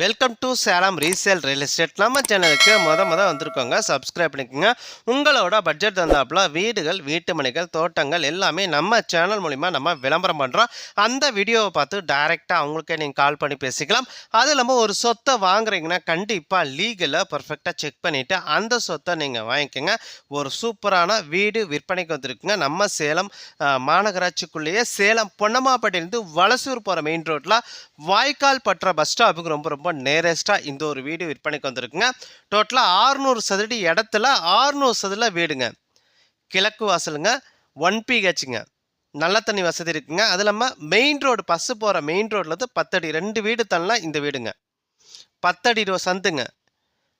Welcome to Salem resale real estate நம்ம சேனலுக்கு முத முத வந்திருக்கோங்க. சப்ஸ்கிரைப் பண்ணிக்கோங்க. உங்களோட பட்ஜெட் தந்தாப்புல வீடுகள் வீட்டு மனைகள் தோட்டங்கள் எல்லாமே நம்ம சேனல் மூலிமா நம்ம விளம்பரம் பண்ணுறோம் அந்த வீடியோவை பார்த்து டைரெக்டாக அவங்களுக்கே நீங்கள் கால் பண்ணி பேசிக்கலாம். அது இல்லாமல் ஒரு சொத்தை வாங்குறீங்கன்னா கண்டிப்பாக லீகலாக பர்ஃபெக்டாக செக் பண்ணிவிட்டு அந்த சொத்தை நீங்கள் வாங்கிக்கோங்க. ஒரு சூப்பரான வீடு விற்பனைக்கு வந்திருக்குங்க. நம்ம சேலம் மாநகராட்சிக்குள்ளேயே சேலம் பொன்னம்மாப்பட்டியிலேருந்து வலசூர் போகிற மெயின் ரோட்டில் வாய்க்கால் பற்ற பஸ் ஸ்டாப்புக்கு ரொம்ப ரொம்ப நேரஸ்ட்டாக இந்த ஒரு வீடு விற்பனைக்கு வந்திருக்குங்க. டோட்டலாக ஆறுநூறு சதுரடி இடத்துல ஆறுநூறு சதுரில் வீடுங்க. கிழக்கு வாசலுங்க ஒன் பிஹெச்சுங்க நல்ல தண்ணி வசதி இருக்குங்க. அது இல்லாமல் மெயின் ரோடு பஸ்ஸு போகிற மெயின் ரோட்லேருந்து பத்தடி ரெண்டு வீடு தள்ளலாம் இந்த வீடுங்க. பத்தடி ரோ சந்துங்க.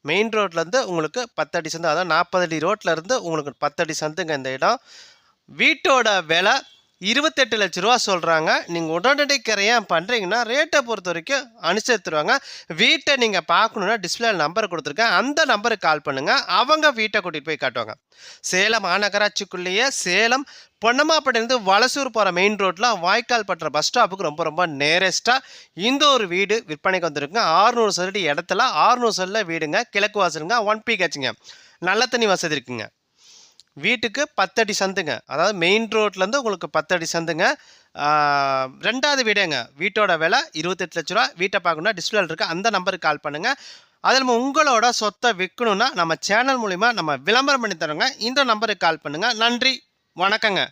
மெயின் ரோட்லேருந்து உங்களுக்கு பத்தடி சந்து அதாவது நாற்பது அடி ரோட்டில் இருந்து உங்களுக்கு பத்தடி சந்துங்க இந்த இடம். வீட்டோட விலை இருபத்தெட்டு லட்ச ரூபா சொல்கிறாங்க நீங்கள் உடனடி கிரையம் பண்ணுறீங்கன்னா ரேட்டை பொறுத்த வரைக்கும் அனுசரித்துருவாங்க. வீட்டை நீங்கள் பார்க்கணுன்னா டிஸ்பிளே நம்பர் கொடுத்துருக்கேன். அந்த நம்பருக்கு கால் பண்ணுங்கள் அவங்க வீட்டை கூட்டிகிட்டு போய் காட்டுவாங்க. சேலம் மாநகராட்சிக்குள்ளேயே சேலம் பொன்னம்மாப்பட்டிலேருந்து வலசூர் போகிற மெயின் ரோட்டில் வாய்க்கால் பற்ற பஸ் ஸ்டாப்புக்கு ரொம்ப ரொம்ப நேரஸ்ட்டாக இந்த ஒரு வீடு விற்பனைக்கு வந்திருக்குங்க. ஆறுநூறு சதுரடி இடத்துல ஆறுநூறு சதுரில் வீடுங்க. கிழக்கு வாசலுங்க. ஒன் பி கேச்சுங்க நல்ல தண்ணி வசதி இருக்குங்க. வீட்டுக்கு பத்தடி சந்துங்க. அதாவது மெயின் ரோட்லேருந்து உங்களுக்கு பத்தடி சந்துங்க. ரெண்டாவது வீடுங்க. வீட்டோட விலை இருபத்தெட்டு லட்ச ரூபா. வீட்டை பார்க்கணுன்னா டிஸ்பிளே இருக்குது அந்த நம்பருக்கு கால் பண்ணுங்கள் அதில் உங்களோட சொத்தை விற்கணுன்னா நம்ம சேனல் மூலிமா நம்ம விளம்பரம் பண்ணி தரோங்க. இந்த நம்பருக்கு கால் பண்ணுங்கள் நன்றி. வணக்கங்க.